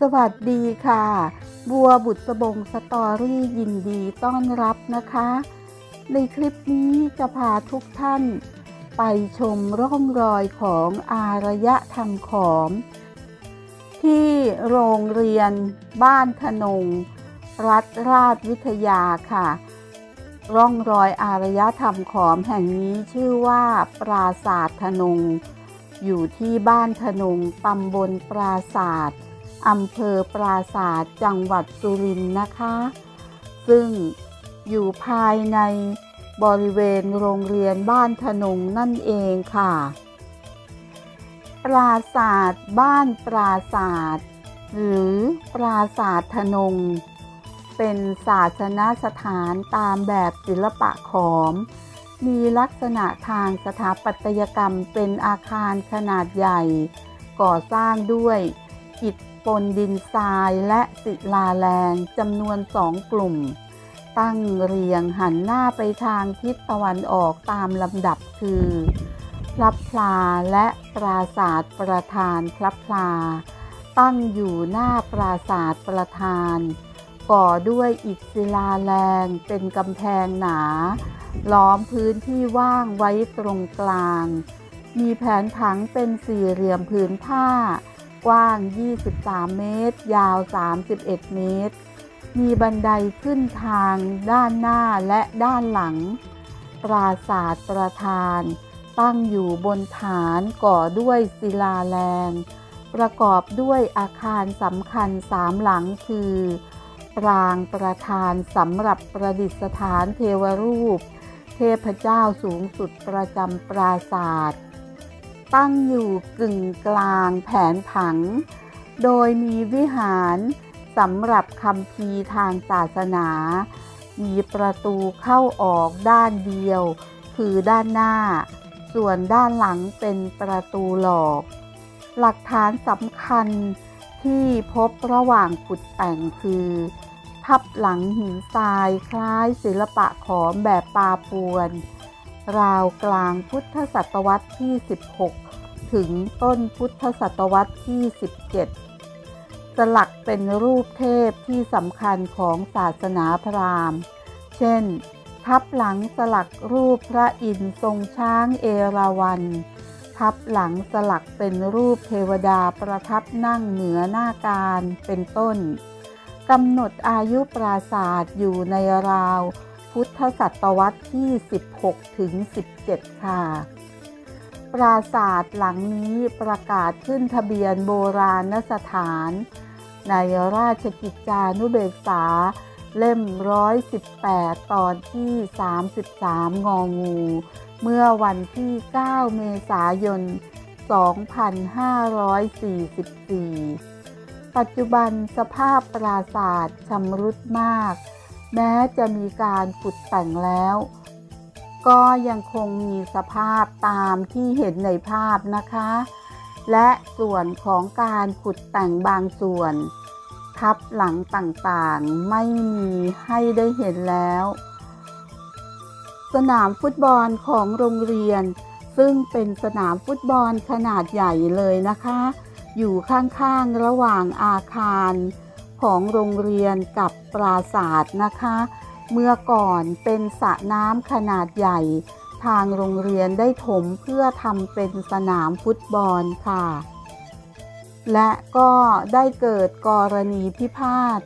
สวัสดีค่ะ บัวบุตรบงสตอรี่ยินดีต้อนรับนะคะ ในคลิปนี้จะพาทุกท่าน ไปชมร่องรอยของอารยธรรมขอม ที่โรงเรียนบ้านธนง รัฐราชวิทยาค่ะ ร่องรอยอารยธรรมขอมแห่งนี้ชื่อว่าปราศาสตร์ธนง อยู่ที่บ้านธนงตำบลปราศาสตร์ อำเภอปราศาสตร์จังหวัดสุรินทร์นะคะ ซึ่งอยู่ภายในบริเวณโรงเรียนบ้านธนงนั่นเองค่ะ ปราศาสตร์บ้านปราศาสตร์หรือปราศาสตร์ธนง เป็นศาสนสถานตามแบบศิลปะขอม มีลักษณะทางสถาปัตยกรรมเป็นอาคารขนาดใหญ่ ก่อสร้างด้วยอิฐ ปนดินทรายและศิลาแรงจำนวนสองกลุ่ม ตั้งเรียงหันหน้าไปทางทิศตะวันออกตามลำดับคือพลับพลาและปราศาสตร์ประธานพลับพลา ตั้งอยู่หน้าปราศาสตร์ประธาน ก่อด้วยอิฐศิลาแรงเป็นกำแพงหนา ล้อมพื้นที่ว่างไว้ตรงกลาง มีแผนผังเป็นสี่เหลี่ยมผืนผ้า กว้าง 23 เมตร ยาว 31 เมตร มีบันไดขึ้นทางด้านหน้าและด้านหลัง ปราศาสตร์ประธาน ตั้งอยู่บนฐานก่อด้วยศิลาแรง ประกอบด้วยอาคารสำคัญสามหลังคือ ปรางประธานสำหรับประดิษฐานเทวรูป เทพเจ้าสูงสุดประจำปราศาสตร์ ตั้งอยู่กึ่งกลางแผนผัง โดยมีวิหารสำหรับคำพีทางศาสนา มีประตูเข้าออกด้านเดียว คือด้านหน้า ส่วนด้านหลังเป็นประตูหลอก หลักฐานสำคัญที่พบระหว่างขุดแต่งคือ ทับหลังหินทรายคล้ายศิลปะขอมแบบปาปวน ราวกลางพุทธศตวรรษที่ 16 ถึงต้นพุทธศตวรรษที่ 17 สลักเป็นรูปเทพที่สำคัญของศาสนาพราหมณ์ เช่น ทับหลังสลักรูปพระอินทร์ทรงช้างเอราวัณ ทับหลังสลักเป็นรูปเทวดาประทับนั่งเหนือหน้าการเป็นต้นกำหนดอายุปราศาสตร์อยู่ในราวพุทธศตวรรษที่ 16 ถึง 17 ค่ะ ปราศาสตร์หลังนี้ประกาศขึ้นทะเบียนโบราณสถาน ในราชกิจจานุเบกษา เล่ม 118 ตอนที่ 33 งองู เมื่อวันที่ 9 เมษายน 2544 ปัจจุบันสภาพปราศาสตร์ชำรุดมาก แม้จะมีการขุดแต่งแล้ว ก็ยังคงมีสภาพตามที่เห็นในภาพนะคะ และส่วนของการขุดแต่งบางส่วน ทับหลังต่างๆไม่มีให้ได้เห็นแล้ว สนามฟุตบอลของโรงเรียน ซึ่งเป็นสนามฟุตบอลขนาดใหญ่เลยนะคะ อยู่ข้างๆระหว่างอาคารของโรงเรียนกับปราศาสตร์นะคะ เมื่อก่อนเป็นสระน้ำขนาดใหญ่ ทางโรงเรียนได้ถมเพื่อทำเป็นสนามฟุตบอลค่ะ และก็ได้เกิดกรณีพิพาท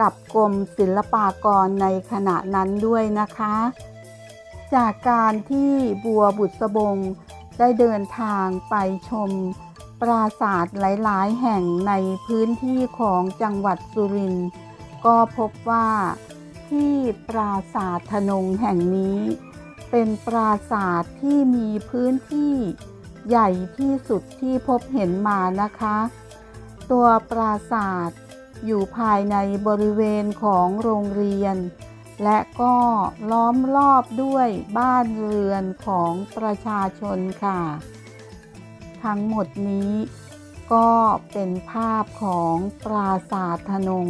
กับกรมศิลปากรในขณะนั้นด้วยนะคะ จากการที่บัวบุษบงได้เดินทางไปชมปราสาทหลาย ๆ แห่งในพื้นที่ของจังหวัดสุรินทร์ก็พบว่า ที่ปราสาทธนงแห่งนี้ เป็นปราสาทที่มีพื้นที่ใหญ่ที่สุดที่พบเห็นมานะคะ ตัวปราสาทอยู่ภายในบริเวณของโรงเรียน และก็ล้อมรอบด้วยบ้านเรือนของประชาชนค่ะ ทั้งหมดนี้ก็เป็นภาพของปราสาทธนง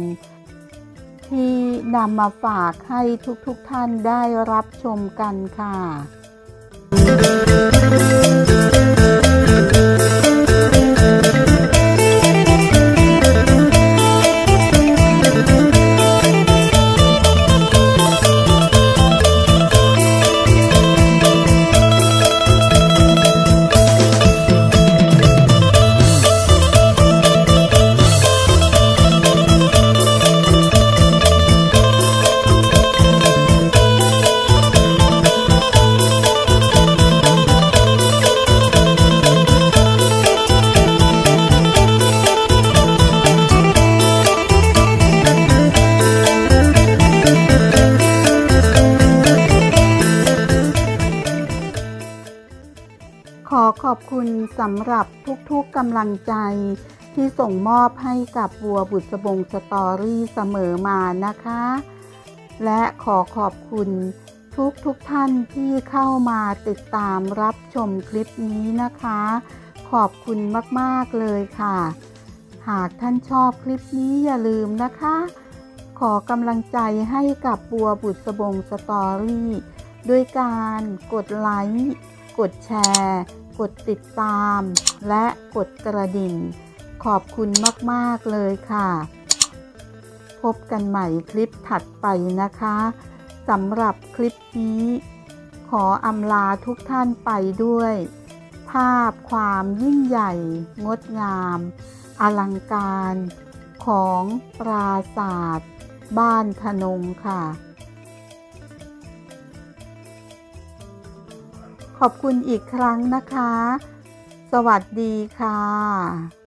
ที่นำมาฝากให้ทุกๆทท่านได้รับชมกันค่ะ ขอขอบคุณสำหรับทุกๆกำลังใจที่ส่งมอบให้กับบัวบุษบงสตอรี่เสมอมานะคะ และขอขอบคุณทุกทุกๆท่านที่เข้ามาติดตามรับชมคลิปนี้นะคะ ขอบคุณมากๆเลยค่ะ หากท่านชอบคลิปนี้อย่าลืมนะคะ ขอกำลังใจให้กับบัวบุษบงสตอรี่ ด้วยการกดไลค์ กดแชร์ กดติดตาม และกดกระดิ่ง ขอบคุณมาก ๆ เลยค่ะ พบกันใหม่คลิปถัดไปนะคะสำหรับคลิปนี้ ขออำลาทุกท่านไปด้วย ภาพความยิ่งใหญ่ งดงาม อลังการ ของปราศาสตร์บ้านธนงค่ะ ขอบคุณอีกครั้งนะคะ สวัสดีค่ะ